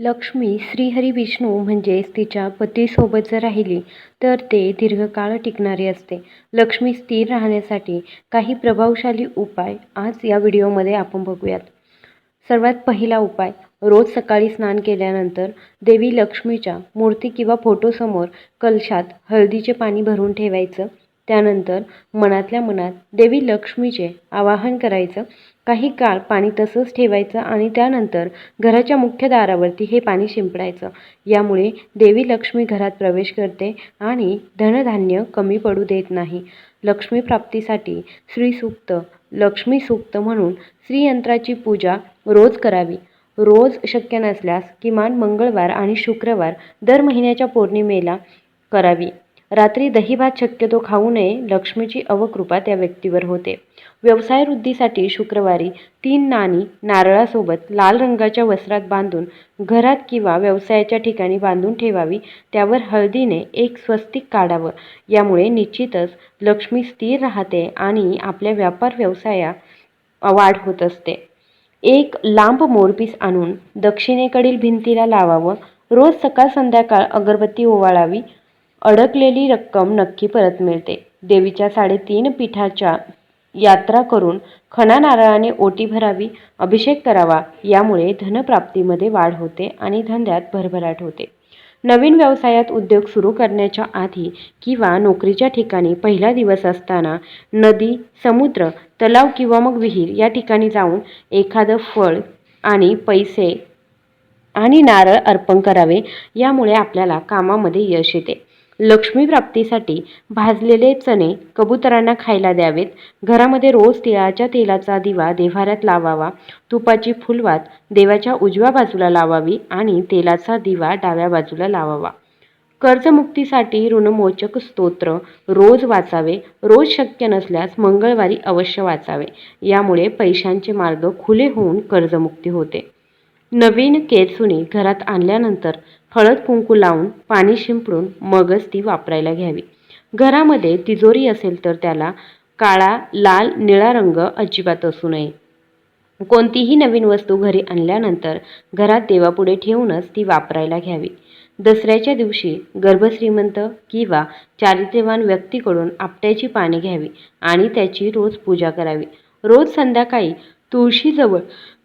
लक्ष्मी श्रीहरी विष्णू म्हणजेच तिच्या पतीसोबत जर राहिली तर ते दीर्घकाळ टिकणारे असते. लक्ष्मी स्थिर राहण्यासाठी काही प्रभावशाली उपाय आज या व्हिडिओमध्ये आपण बघूयात. सर्वात पहिला उपाय रोज सकाळी स्नान केल्यानंतर देवी लक्ष्मीच्या मूर्ती किंवा फोटोसमोर कलशात हळदीचे पाणी भरून ठेवायचं. त्यानंतर मनातल्या मनात देवी लक्ष्मीचे आवाहन करायचं. काही काळ पाणी तसंच ठेवायचं आणि त्यानंतर घराच्या मुख्य दारावरती हे पाणी शिंपडायचं. यामुळे देवी लक्ष्मी घरात प्रवेश करते आणि धनधान्य कमी पडू देत नाही. लक्ष्मी प्राप्तीसाठी श्रीसूक्त लक्ष्मी सूक्त म्हणून श्रीयंत्राची पूजा रोज करावी. रोज शक्य नसल्यास किमान मंगळवार आणि शुक्रवार दर महिन्याच्या पौर्णिमेला करावी. रात्री दहीभात शक्यतो खाऊ नये लक्ष्मीची अवकृपा त्या व्यक्तीवर होते. व्यवसाय वृद्धीसाठी शुक्रवारी तीन नाणी नारळासोबत लाल रंगाच्या वस्त्रात बांधून घरात किंवा व्यवसायाच्या ठिकाणी बांधून ठेवावी त्यावर हळदीने एक स्वस्तिक काढावं. यामुळे निश्चितच लक्ष्मी स्थिर राहते आणि आपल्या व्यापार व्यवसाया वाढ होत असते. एक लांब मोरपीस आणून दक्षिणेकडील भिंतीला लावावं. रोज सकाळ संध्याकाळ अगरबत्ती ओवाळावी. अडकलेली रक्कम नक्की परत मिळते. देवीच्या साडेतीन पीठाच्या यात्रा करून खणा नारळाने ओटी भरावी अभिषेक करावा यामुळे धनप्राप्तीमध्ये वाढ होते आणि धंद्यात भरभराट होते. नवीन व्यवसायात उद्योग सुरू करण्याच्या आधी किंवा नोकरीच्या ठिकाणी पहिला दिवस असताना नदी समुद्र तलाव किंवा मग विहीर या ठिकाणी जाऊन एखादं फळ आणि पैसे आणि नारळ अर्पण करावे यामुळे आपल्याला कामामध्ये यश येते. लक्ष्मी प्राप्तीसाठी भाजलेले चणे कबुतरांना खायला द्यावेत. घरामध्ये रोज तिळाच्या तेलाचा दिवा देव्हाऱ्यात लावावा. तुपाची फुलवात देवाच्या उजव्या बाजूला लावावी आणि तेलाचा दिवा डाव्या बाजूला लावावा. कर्जमुक्तीसाठी ऋणमोचक स्तोत्र रोज वाचावे. रोज शक्य नसल्यास मंगळवारी अवश्य वाचावे. यामुळे पैशांचे मार्ग खुले होऊन कर्जमुक्ती होते. नवीन केरसुणी घरात आणल्यानंतर हळद कुंकू लावून पाणी शिंपडून मगच ती वापरायला घ्यावी. घरामध्ये तिजोरी असेल तर त्याला काळा लाल निळा रंग अजिबात असू नये. कोणतीही नवीन वस्तू घरी आणल्यानंतर घरात देवापुढे ठेवूनच ती वापरायला घ्यावी. दसऱ्याच्या दिवशी गर्भश्रीमंत किंवा चारित्र्यवान व्यक्तीकडून आपट्याची पाने घ्यावी आणि त्याची रोज पूजा करावी. रोज संध्याकाळी तुळशीजवळ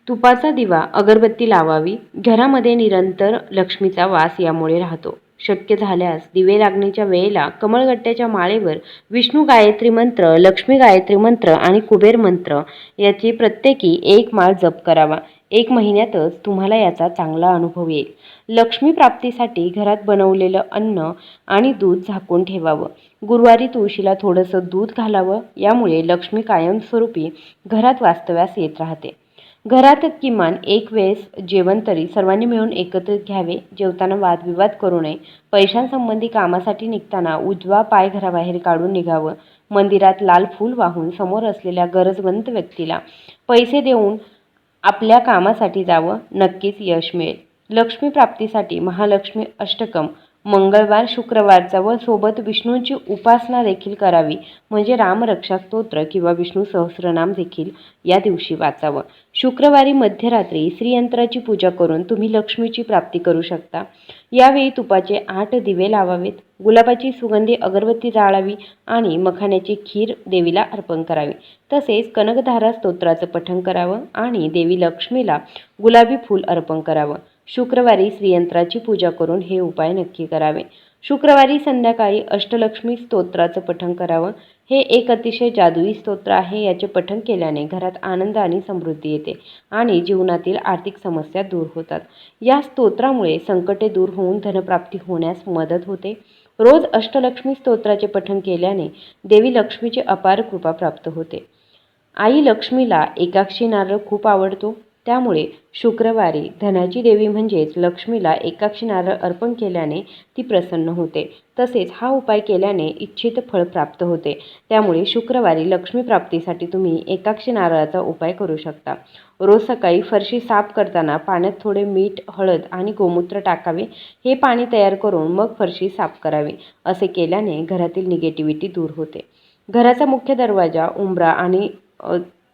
तुपाचा दिवा अगरबत्ती लावावी घरामध्ये निरंतर लक्ष्मीचा वास यामुळे राहतो. शक्य झाल्यास दिवे लागण्याच्या वेळेला कमळगट्ट्याच्या माळेवर विष्णू गायत्री मंत्र लक्ष्मी गायत्री मंत्र आणि कुबेर मंत्र याची प्रत्येकी एक माळ जप करावा. एक महिन्यातच तुम्हाला याचा चांगला अनुभव येईल. लक्ष्मी प्राप्तीसाठी घरात बनवलेलं अन्न आणि दूध झाकून ठेवावं. गुरुवारी तुळशीला थोडंसं दूध घालावं. यामुळे लक्ष्मी कायमस्वरूपी घरात वास्तव्यास येत राहते. घरातच किमान एक वेळेस जेवण तरी सर्वांनी मिळून एकत्रित घ्यावे जेवताना वादविवाद करू नये. पैशांसंबंधी कामासाठी निघताना उजवा पाय घराबाहेर काढून निघावं. मंदिरात लाल फूल वाहून समोर असलेल्या गरजवंत व्यक्तीला पैसे देऊन आपल्या कामासाठी जावं नक्कीच यश मिळेल. लक्ष्मी प्राप्तीसाठी महालक्ष्मी अष्टकम मंगळवार शुक्रवारचा व सोबत विष्णूंची उपासना देखील करावी. म्हणजे रामरक्षा स्तोत्र किंवा विष्णू सहस्रनाम देखील या दिवशी वाचावं. शुक्रवारी मध्यरात्री श्रीयंत्राची पूजा करून तुम्ही लक्ष्मीची प्राप्ती करू शकता. यावेळी तुपाचे आठ दिवे लावावेत. गुलाबाची सुगंधी अगरबत्ती जाळावी आणि मखाण्याची खीर देवीला अर्पण करावी. तसेच कनकधारा स्तोत्राचं पठण करावं आणि देवी लक्ष्मीला गुलाबी फूल अर्पण करावं. शुक्रवारी श्रीयंत्राची पूजा करून हे उपाय नक्की करावे. शुक्रवारी संध्याकाळी अष्टलक्ष्मी स्तोत्राचं पठण करावं. हे एक अतिशय जादुई स्तोत्र आहे याचे पठण केल्याने घरात आनंद आणि समृद्धी येते आणि जीवनातील आर्थिक समस्या दूर होतात. या स्तोत्रामुळे संकटे दूर होऊन धनप्राप्ती होण्यास मदत होते. रोज अष्टलक्ष्मी स्तोत्राचे पठण केल्याने देवी लक्ष्मीची अपार कृपा प्राप्त होते. आई लक्ष्मीला एकाक्षी नारळ खूप आवडतो. त्यामुळे शुक्रवारी धनाची देवी म्हणजेच लक्ष्मीला एकाक्षी नारळ अर्पण केल्याने ती प्रसन्न होते. तसेच हा उपाय केल्याने इच्छित फळ प्राप्त होते. त्यामुळे शुक्रवारी लक्ष्मी प्राप्तीसाठी तुम्ही एकाक्षी नारळाचा उपाय करू शकता. रोज सकाळी फरशी साफ करताना पाण्यात थोडे मीठ हळद आणि गोमूत्र टाकावे. हे पाणी तयार करून मग फरशी साफ करावी असे केल्याने घरातील निगेटिव्हिटी दूर होते. घराचा मुख्य दरवाजा उंबरा आणि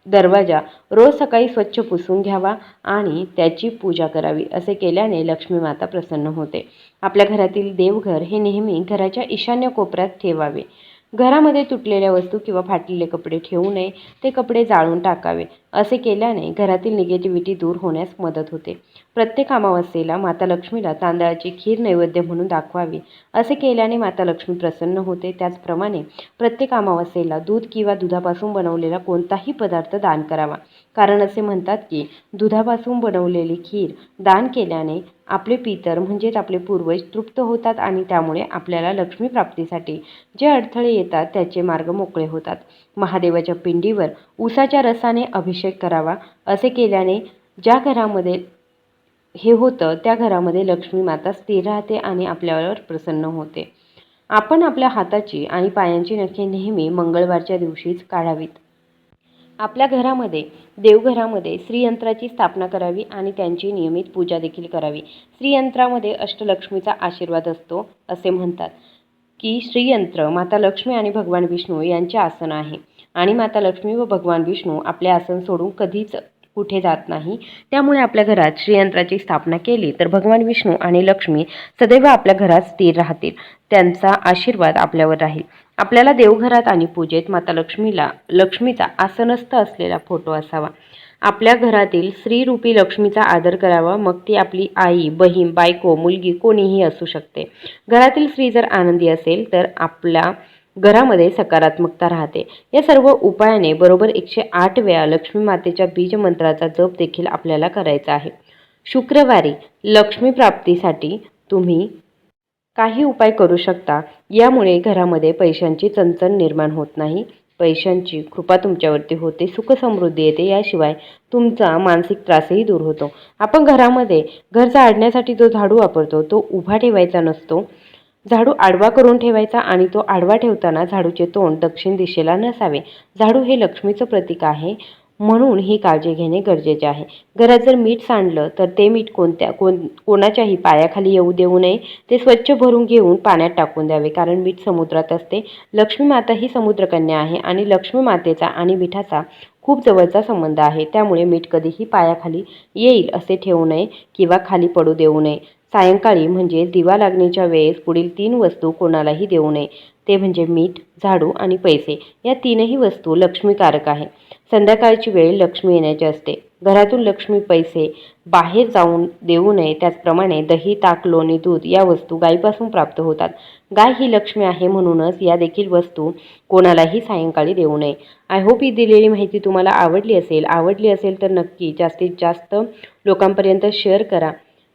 दरवाजा. रोज सकाळी स्वच्छ पुसून घ्यावा आणि त्याची पूजा करावी असे केल्याने लक्ष्मी माता प्रसन्न होते. आपल्या घरातील देवघर हे नेहमी घराच्या ईशान्य कोपऱ्यात ठेवावे. घरामध्ये तुटलेल्या वस्तू किंवा फाटलेले कपडे ठेवू नये ते कपडे जाळून टाकावे असे केल्याने घरातील निगेटिव्हिटी दूर होण्यास मदत होते. प्रत्येक अमावस्येला माता लक्ष्मीला तांदळाची खीर नैवेद्य म्हणून दाखवावी. असे केल्याने माता लक्ष्मी प्रसन्न होते. त्याचप्रमाणे प्रत्येक अमावस्येला दूध किंवा दुधापासून बनवलेला कोणताही पदार्थ दान करावा. कारण असे म्हणतात की दुधापासून बनवलेली खीर दान केल्याने आपले पितर म्हणजेच आपले पूर्वज तृप्त होतात आणि त्यामुळे आपल्याला लक्ष्मी प्राप्तीसाठी जे अडथळे येतात त्याचे मार्ग मोकळे होतात. महादेवाच्या पिंडीवर उसाच्या रसाने अभिषेक करावा. असे केल्याने ज्या घरामध्ये हे होतं त्या घरामध्ये लक्ष्मी माता स्थिर राहते आणि आपल्यावर प्रसन्न होते. आपण आपल्या हाताची आणि पायांची नखे नेहमी मंगळवारच्या दिवशीच काढावीत. आपल्या घरामध्ये देवघरामध्ये श्रीयंत्राची स्थापना करावी आणि त्यांची नियमित पूजा देखील करावी. श्रीयंत्रामध्ये अष्टलक्ष्मीचा आशीर्वाद असतो असे म्हणतात की श्रीयंत्र माता लक्ष्मी आणि भगवान विष्णू यांचे आसन आहे. आणि माता लक्ष्मी व भगवान विष्णू आपले आसन सोडून कधीच कुठे जात नाही. त्यामुळे आपल्या घरात श्रीयंत्राची स्थापना केली तर भगवान विष्णू आणि लक्ष्मी सदैव आपल्या घरात स्थिर राहतील. त्यांचा आशीर्वाद आपल्यावर राहील. आपल्याला देवघरात आणि पूजेत माता लक्ष्मीला लक्ष्मीचा आसनस्थ असलेला फोटो असावा. आपल्या घरातील स्त्रीरूपी लक्ष्मीचा आदर करावा. मग ती आपली आई बहीण बायको मुलगी कोणीही असू शकते. घरातील स्त्री जर आनंदी असेल तर आपला घरामध्ये सकारात्मकता राहते. या सर्व उपायाने बरोबर एकशे आठ वेळा लक्ष्मी मातेच्या बीज मंत्राचा जप देखील आपल्याला करायचा आहे. शुक्रवारी लक्ष्मी प्राप्तीसाठी तुम्ही काही उपाय करू शकता. यामुळे घरामध्ये पैशांची चणचण निर्माण होत नाही. पैशांची कृपा तुमच्यावरती होते. सुख समृद्धी येते. याशिवाय तुमचा मानसिक त्रासही दूर होतो. आपण घरामध्ये घर झाडण्यासाठी जो झाडू वापरतो तो उभा ठेवायचा नसतो. झाडू आडवा करून ठेवायचा आणि तो आडवा ठेवताना झाडूचे तोंड दक्षिण दिशेला नसावे. झाडू हे लक्ष्मीचं प्रतीक आहे म्हणून ही काळजी घेणे गरजेचे आहे. घरात जर मीठ सांडलं तर ते मीठ कोणत्या कोण कोणाच्याही पायाखाली येऊ देऊ नये. ते स्वच्छ भरून घेऊन पाण्यात टाकून द्यावे कारण मीठ समुद्रात असते. लक्ष्मी माता ही समुद्रकन्या आहे आणि लक्ष्मी मातेचा आणि मिठाचा खूप जवळचा संबंध आहे. त्यामुळे मीठ कधीही पायाखाली येईल असे ठेवू नये किंवा खाली पडू देऊ नये. सायंकाळी म्हणजे दिवा लागण्याच्या वेळेस पुढील तीन वस्तू कोणालाही देऊ नये. ते म्हणजे मीठ झाडू आणि पैसे. या तीनही वस्तू लक्ष्मीकारक आहे. संध्याकाळची वेळ लक्ष्मी येण्याची असते. घरातून लक्ष्मी पैसे बाहेर जाऊन देऊ नये. त्याचप्रमाणे दही ताक लोणी दूध या वस्तू गायीपासून प्राप्त होतात. गाय ही लक्ष्मी आहे म्हणूनच या देखील वस्तू कोणालाही सायंकाळी देऊ नये. आय होप ही दिलेली माहिती तुम्हाला आवडली असेल. आवडली असेल तर नक्की जास्तीत जास्त लोकांपर्यंत शेअर करा.